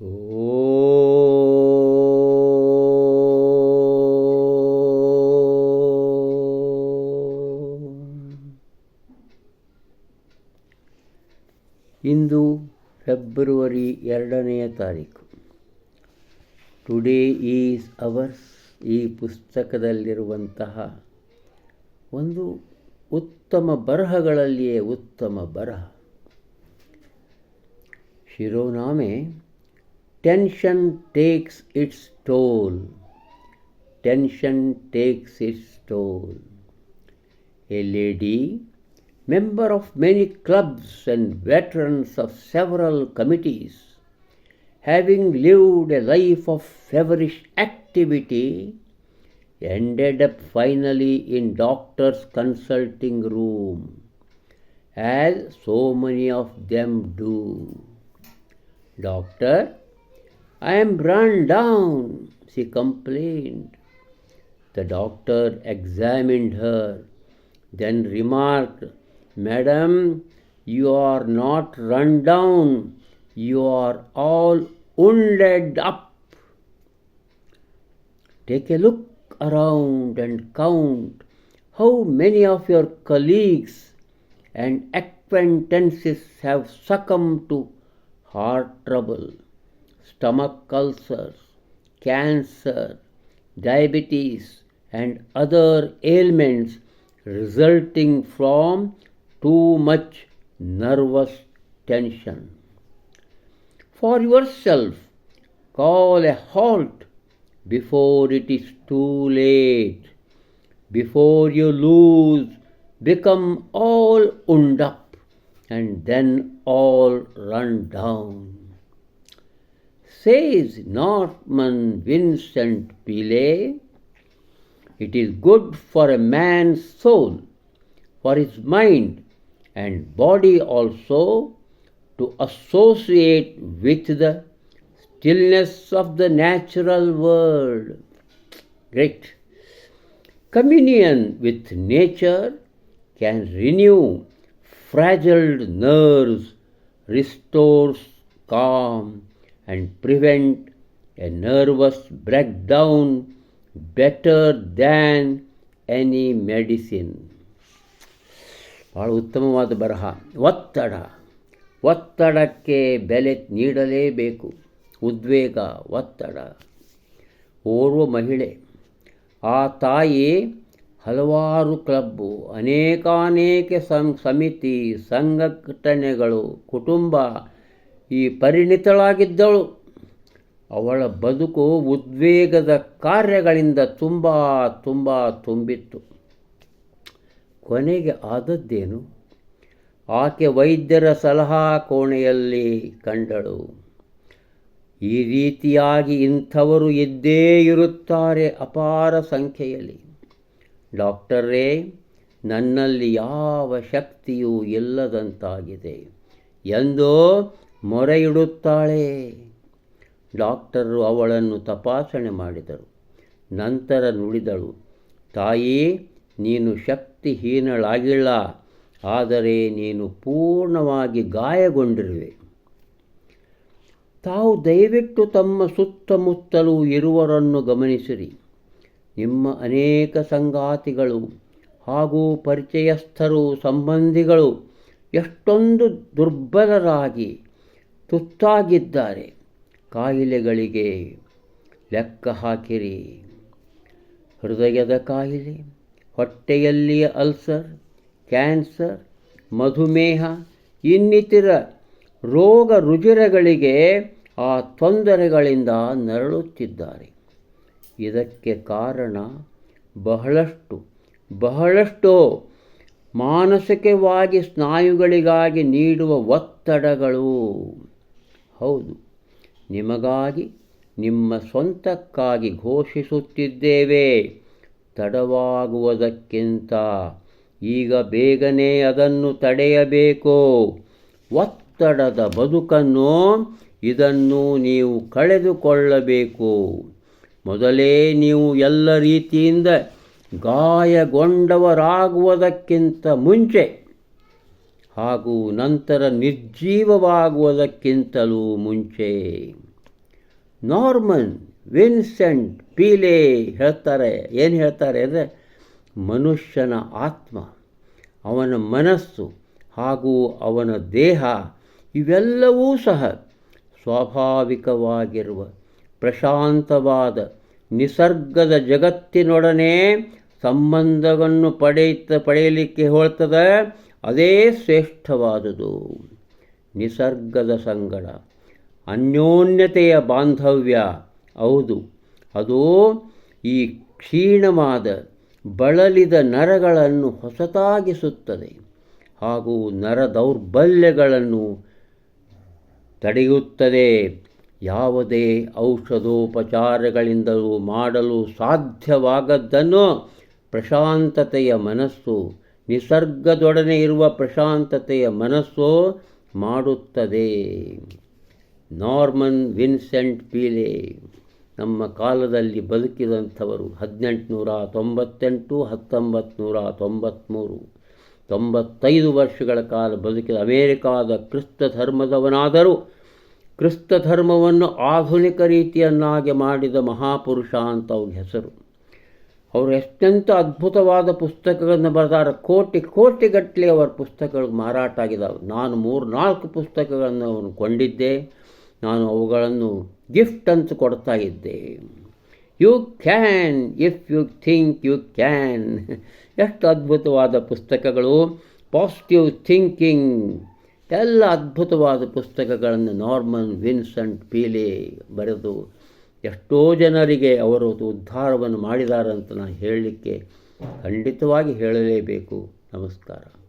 ಇಂದು February ಎರಡನೆಯ ತಾರೀಕು. Today is ours ಈ ಪುಸ್ತಕದಲ್ಲಿರುವಂತಹ ಒಂದು ಉತ್ತಮ ಬರಹಗಳಲ್ಲಿಯೇ ಉತ್ತಮ ಬರಹ. ಶಿರೋನಾಮೆ Tension takes its toll. Tension takes its toll. A lady, member of many clubs and veterans of several committees, having lived a life of feverish activity, ended up finally in doctor's consulting room as so many of them do doctor I am run down, she complained. The doctor examined her, then remarked, Madam, you are not run down, you are all wounded up. Take a look around and count how many of your colleagues and acquaintances have succumbed to heart trouble, stomach ulcers, cancer, diabetes, and other ailments resulting from too much nervous tension. For yourself, call a halt before it is too late, before you lose, become all wound up, and then all run down. Says Norman Vincent Peale, it is good for a man's soul, for his mind and body also, to associate with the stillness of the natural world. Great. Communion with nature can renew fragile nerves, restores calm, and prevent a nervous breakdown better than any medicine. ಭಾಳ ಉತ್ತಮವಾದ ಬರಹ. ಒತ್ತಡ. ಒತ್ತಡಕ್ಕೆ ಬೆಲೆ ನೀಡಲೇಬೇಕು. ಉದ್ವೇಗ, ಒತ್ತಡ. ಓರ್ವ ಮಹಿಳೆ. ಆ ತಾಯಿ ಹಲವಾರು ಕ್ಲಬ್ಬು, ಅನೇಕಾನೇಕ ಸಂ, ಸಮಿತಿ, ಸಂಘಟನೆಗಳು, ಕುಟುಂಬ ಈ ಪರಿಣಿತಳಾಗಿದ್ದಳು. ಅವಳ ಬದುಕು ಉದ್ವೇಗದ ಕಾರ್ಯಗಳಿಂದ ತುಂಬ ತುಂಬ ತುಂಬಿತ್ತು. ಕೊನೆಗೆ ಆದದ್ದೇನು? ಆಕೆ ವೈದ್ಯರ ಸಲಹಾ ಕೋಣೆಯಲ್ಲಿ ಕಂಡಳು. ಈ ರೀತಿಯಾಗಿ ಇಂಥವರು ಇದ್ದೇ ಇರುತ್ತಾರೆ ಅಪಾರ ಸಂಖ್ಯೆಯಲ್ಲಿ. ಡಾಕ್ಟರೇ, ನನ್ನಲ್ಲಿ ಯಾವ ಶಕ್ತಿಯೂ ಇಲ್ಲದಂತಾಗಿದೆ. ಎಂದೋ ಮೊರೆಯಿಡುತ್ತಾಳೆ. ಡಾಕ್ಟರು ಅವಳನ್ನು ತಪಾಸಣೆ ಮಾಡಿದರು. ನಂತರ ನುಡಿದಳು, ತಾಯಿ, ನೀನು ಶಕ್ತಿಹೀನಳಾಗಿಲ್ಲ, ಆದರೆ ನೀನು ಪೂರ್ಣವಾಗಿ ಗಾಯಗೊಂಡಿರುವೆ. ತಾವು ದಯವಿಟ್ಟು ತಮ್ಮ ಸುತ್ತಮುತ್ತಲೂ ಇರುವರನ್ನು ಗಮನಿಸಿರಿ. ನಿಮ್ಮ ಅನೇಕ ಸಂಗಾತಿಗಳು ಹಾಗೂ ಪರಿಚಯಸ್ಥರು, ಸಂಬಂಧಿಗಳು ಎಷ್ಟೊಂದು ದುರ್ಬಲರಾಗಿ ತುತ್ತಾಗಿದ್ದಾರೆ. ಕಾಯಿಲೆಗಳಿಗೆ ಲೆಕ್ಕ ಹಾಕಿರಿ. ಹೃದಯದ ಕಾಯಿಲೆ, ಹೊಟ್ಟೆಯಲ್ಲಿಯ ಅಲ್ಸರ್, ಕ್ಯಾನ್ಸರ್, ಮಧುಮೇಹ, ಇನ್ನಿತರ ರೋಗ ರುಜಿರಗಳಿಗೆ ಆ ತೊಂದರೆಗಳಿಂದ ನರಳುತ್ತಿದ್ದಾರೆ. ಇದಕ್ಕೆ ಕಾರಣ ಬಹಳಷ್ಟು ಬಹಳಷ್ಟು ಮಾನಸಿಕವಾಗಿ ಸ್ನಾಯುಗಳಿಗಾಗಿ ನೀಡುವ ಒತ್ತಡಗಳು. ಹೌದು, ನಿಮಗಾಗಿ ನಿಮ್ಮ ಸ್ವಂತಕ್ಕಾಗಿ ಘೋಷಿಸುತ್ತಿದ್ದೇವೆ. ತಡವಾಗುವುದಕ್ಕಿಂತ ಈಗ ಬೇಗನೆ ಅದನ್ನು ತಡೆಯಬೇಕು. ಒತ್ತಡದ ಬದುಕನ್ನು ಇದನ್ನು ನೀವು ಕಳೆದುಕೊಳ್ಳಬೇಕು. ಮೊದಲೇ ನೀವು ಎಲ್ಲ ರೀತಿಯಿಂದ ಗಾಯಗೊಂಡವರಾಗುವುದಕ್ಕಿಂತ ಮುಂಚೆ ಹಾಗೂ ನಂತರ ನಿರ್ಜೀವವಾಗುವುದಕ್ಕಿಂತಲೂ ಮುಂಚೆ ನಾರ್ಮನ್ ವಿನ್ಸೆಂಟ್ ಪೀಲೆ ಹೇಳ್ತಾರೆ. ಏನು ಹೇಳ್ತಾರೆ ಅಂದರೆ ಮನುಷ್ಯನ ಆತ್ಮ, ಅವನ ಮನಸ್ಸು ಹಾಗೂ ಅವನ ದೇಹ ಇವೆಲ್ಲವೂ ಸಹ ಸ್ವಾಭಾವಿಕವಾಗಿರುವ ಪ್ರಶಾಂತವಾದ ನಿಸರ್ಗದ ಜಗತ್ತಿನೊಡನೆ ಸಂಬಂಧವನ್ನು ಪಡೆಯುತ್ತ ಪಡೆಯಲಿಕ್ಕೆ ಹೇಳ್ತದೆ ಅದೇ ಶ್ರೇಷ್ಠವಾದುದು. ನಿಸರ್ಗದ ಸಂಗಡ. ಅನ್ಯೋನ್ಯತೆಯ ಬಾಂಧವ್ಯ. ಹೌದು. ಅದು ಈ ಕ್ಷೀಣವಾದ, ಬಳಲಿದ ನರಗಳನ್ನು ಹೊಸತಾಗಿಸುತ್ತದೆ. ಹಾಗೂ ನರ ದೌರ್ಬಲ್ಯಗಳನ್ನು ತಡೆಯುತ್ತದೆ. ಯಾವುದೇ ಔಷಧೋಪಚಾರಗಳಿಂದಲೂ ಮಾಡಲು ಸಾಧ್ಯವಾಗದ್ದನ್ನು ಪ್ರಶಾಂತತೆಯ ಮನಸ್ಸು ನಿಸರ್ಗದೊಡನೆ ಇರುವ ಪ್ರಶಾಂತತೆಯ ಮನಸ್ಸು ಮಾಡುತ್ತದೆ. ನಾರ್ಮನ್ ವಿನ್ಸೆಂಟ್ ಪೀಲೆ ನಮ್ಮ ಕಾಲದಲ್ಲಿ ಬದುಕಿದಂಥವರು ಹದಿನೆಂಟುನೂರ ತೊಂಬತ್ತೆಂಟು ಹತ್ತೊಂಬತ್ತು ನೂರ ತೊಂಬತ್ತ್ಮೂರು ತೊಂಬತ್ತೈದು ವರ್ಷಗಳ ಕಾಲ ಬದುಕಿದ ಅಮೇರಿಕಾದ ಕ್ರಿಸ್ತ ಧರ್ಮದವನಾದರೂ ಕ್ರಿಸ್ತ ಧರ್ಮವನ್ನು ಆಧುನಿಕ ರೀತಿಯನ್ನಾಗಿ ಮಾಡಿದ ಮಹಾಪುರುಷ ಅಂತ ಅವ್ರ ಹೆಸರು. ಅವರು ಎಷ್ಟೆಂಥ ಅದ್ಭುತವಾದ ಪುಸ್ತಕಗಳನ್ನು ಬರೆದಾರ. ಕೋಟಿ, ಕೋಟಿಗಟ್ಟಲೆ ಅವರ ಪುಸ್ತಕಗಳು ಮಾರಾಟ ಆಗಿದ್ದಾವೆ ನಾನು ಮೂರು, ನಾಲ್ಕು ಪುಸ್ತಕಗಳನ್ನು ಅವನು ಕೊಂಡಿದ್ದೆ. ನಾನು ಅವುಗಳನ್ನು ಗಿಫ್ಟ್ ಅಂತ ಕೊಡ್ತಾ ಇದ್ದೆ. You can if you think you can ಎಷ್ಟು ಅದ್ಭುತವಾದ ಪುಸ್ತಕಗಳು. ಪಾಸಿಟಿವ್ ಥಿಂಕಿಂಗ್ ಎಲ್ಲ ಅದ್ಭುತವಾದ ಪುಸ್ತಕಗಳನ್ನು ನಾರ್ಮನ್ ವಿನ್ಸೆಂಟ್ ಪೀಲೆ ಬರೆದು ಎಷ್ಟೋ ಜನರಿಗೆ ಅವರು ಉದ್ಧಾರವನ್ನು ಮಾಡಿದಾರಂತ ನಾನು ಹೇಳಲಿಕ್ಕೆ ಖಂಡಿತವಾಗಿ ಹೇಳಲೇಬೇಕು. ನಮಸ್ಕಾರ.